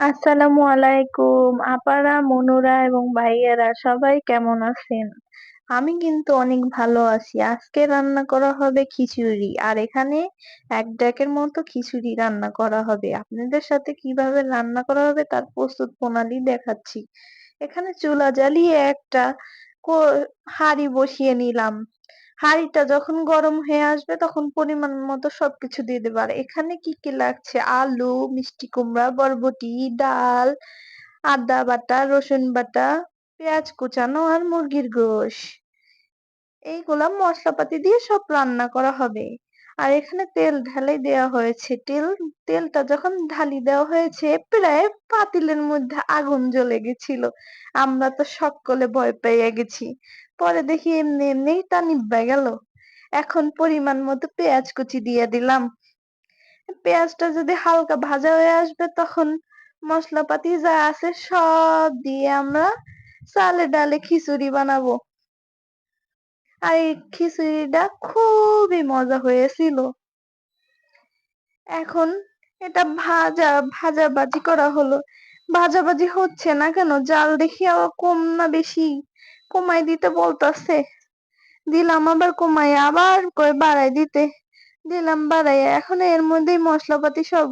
আসসালামু আলাইকুম। আপারা, মনুরা এবং ভাইয়েরা সবাই কেমন আছেন? আমি কিন্তু অনেক ভালো আছি। আজকে রান্না করা হবে খিচুড়ি। আর এখানে এক ডেকের মতো খিচুড়ি রান্না করা হবে। আপনাদের সাথে কীভাবে রান্না করা হবে তার প্রস্তুত প্রণালী দেখাচ্ছি। এখানে চুলা জ্বালিয়ে একটা হাঁড়ি বসিয়ে নিলাম। হাঁড়িটা যখন গরম হয়ে আসবে তখন পরিমাণ মতো সবকিছু দিয়ে দেবে। আর এখানে কি কি লাগছে? আলু, মিষ্টি কুমড়া, বরবটি, ডাল, আদা বাটা, রসুন বাটা, পেঁয়াজ কুচানো আর মুরগির গোশ। এইগুলা মশলাপাতি দিয়ে সব রান্না করা হবে। আর এখানে তেল ঢালাই দেওয়া হয়েছে। তেল, তেলটা যখন ঢালি দেওয়া হয়েছে, প্রায় পাতিলের মধ্যে আগুন জ্বলে গেছিল। আমরা তো সকলে ভয় পেয়ে গেছি। পরে দেখি এমনি এমনি তা নিব্বা গেল। এখন পরিমাণ মতো পেঁয়াজ কুচি দিয়ে দিলাম। পেঁয়াজটা যদি হালকা ভাজা হয়ে আসবে, তখন মশলাপাতি যা আছে সব দিয়ে আমরা চালে ডালে খিচুড়ি বানাবো। আর এই খিচুড়িটা খুবই মজা হয়েছিল। এখন এটা ভাজা ভাজা বাজি করা হলো। ভাজাভাজি হচ্ছে না কেন? জাল দেখি আবার কম না বেশি? কমাই দিতে বলতাছে। দিলাম আবার কমাই আবার করে বাড়াই দিতে। দিলাম বাড়াই এখন এর মধ্যেই মশলাপাতি সব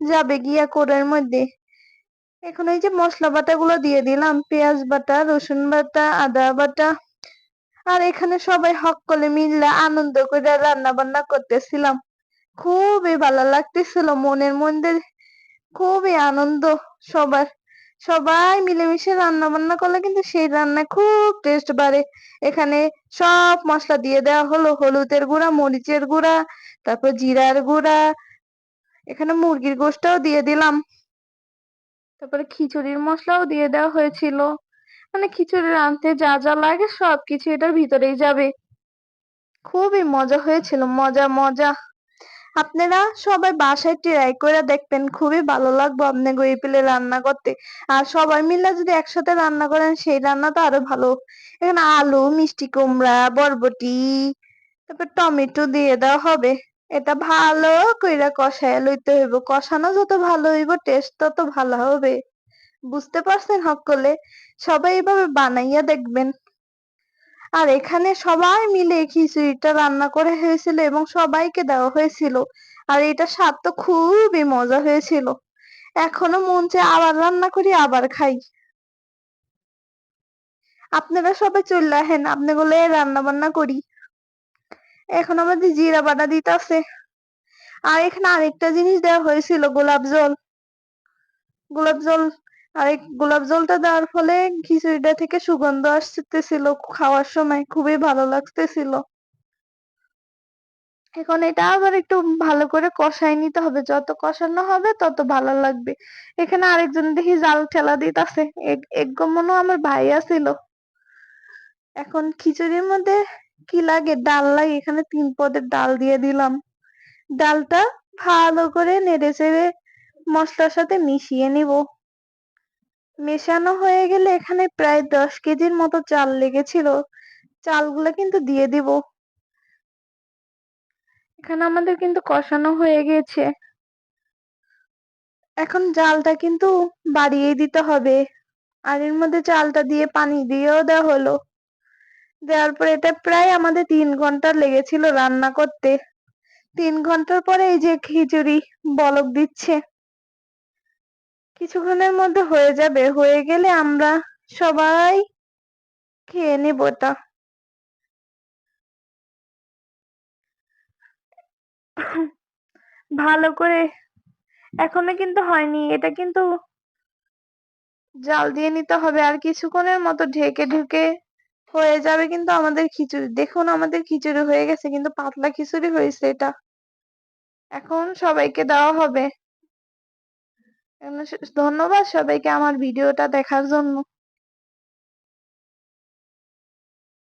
যাবে গিয়া কোরের মধ্যে। এখন এই যে মশলা বাটা গুলো দিয়ে দিলাম, পেঁয়াজ বাটা, রসুন বাটা, আদা বাটা আর এখানে সবাই করে মিললে আনন্দ করে রান্না বান্না করতেছিলাম। খুবই ভালো লাগতেছিল, মনের মধ্যে খুবই আনন্দ সবার। সবাই মিলেমিশে রান্না বান্না করলে কিন্তু সেই রান্না খুব টেস্ট বাড়ে। এখানে সব মশলা দিয়ে দেওয়া হলো, হলুদের গুঁড়া, মরিচের গুঁড়া, তারপর জিরার গুঁড়া, এখানে মুরগির গোশটাও দিয়ে দিলাম। তারপরে খিচুড়ির মশলাও দিয়ে দেওয়া হয়েছিল। মানে খিচুড়ি রাঁধতে যা যা লাগে সবকিছু এটার ভিতরেই যাবে। খুবই মজা হয়েছিল, মজা মজা। আপনারা সবাই বাসায় ট্রাই করে দেখবেন, খুবই ভালো লাগবে আপনাকে এই পেলে রান্না করতে। আর সবাই মিলে যদি একসাথে রান্না করেন, সেই রান্না তো আরও ভালো। এখানে আলু, মিষ্টি কুমড়া, বরবটি, তারপর টমেটো দিয়ে দেওয়া হবে। এটা ভালো কইরা কষায় লইতে হইব। কষানো যত ভালো হইব টেস্ট তত ভালো হবে। বুঝতে পারছেন সকলে সবাই এভাবে বানাইয়া দেখবেন। আর এখানে সবাই মিলে খিচুড়িটা রান্না করে হয়েছিল এবং সবাইকে দেওয়া হয়েছিল। আর এটা স্বাদ তো খুবই মজা হয়েছিল। এখনও মন চায় আবার রান্না করি, আবার খাই। আপনারা সবাই চলে আহেন আপনি বলে রান্না বান্না করি। এখন আমাদের জিরা বাটা দিতে আছে। আর এখানে আরেকটা জিনিস দেওয়া হয়েছিল, গোলাপ জল। গোলাপ জল আর এই গোলাপ জলটা দেওয়ার ফলে খিচুড়িটা থেকে সুগন্ধ আসতেছিল খাওয়ার সময়, খুবই ভালো লাগতেছিল। এখন এটা আবার একটু ভালো করে কষাই নিতে হবে, যত কষানো হবে তত ভালো লাগবে। এখানে আরেকজন দেখি জাল ঠেলা দিতেছে এক মনে আমার ভাই আছিল। এখন খিচুড়ির মধ্যে কি লাগে? ডাল লাগে, এখানে তিন পদের ডাল দিয়ে দিলাম। ডালটা ভালো করে নেড়ে চেড়ে মশলার সাথে মিশিয়ে নিব। মেশানো হয়ে গেলে এখানে প্রায় দশ কেজির মতো চাল লেগেছিল। চালগুলো কিন্তু দিয়ে দিব। এখানে আমাদের কিন্তু কষানো হয়ে গেছে। এখন জালটা কিন্তু বাড়িয়ে দিতে হবে। আর এর মধ্যে চালটা দিয়ে পানি দিয়েও দেওয়া হলো। দেওয়ার পর এটা প্রায় আমাদের তিন ঘণ্টা লেগেছিল রান্না করতে। তিন ঘণ্টার পরে এই যে খিচুড়ি, বলক দিচ্ছে। কিছুক্ষণের মধ্যে হয়ে যাবে। হয়ে গেলে আমরা সবাই খেয়ে নেব এটা ভালো করে। এখনও কিন্তু হয়নি। এটা কিন্তু জাল দিয়ে নিতে হবে। আর কিছুক্ষণের মতো ঢেকে ঢুকে হয়ে যাবে কিন্তু আমাদের খিচুড়ি। দেখুন আমাদের খিচুড়ি হয়ে গেছে, কিন্তু পাতলা খিচুড়ি হয়েছে এটা। এখন সবাইকে দেওয়া হবে। ধন্যবাদ সবাইকে আমার ভিডিওটা দেখার জন্য।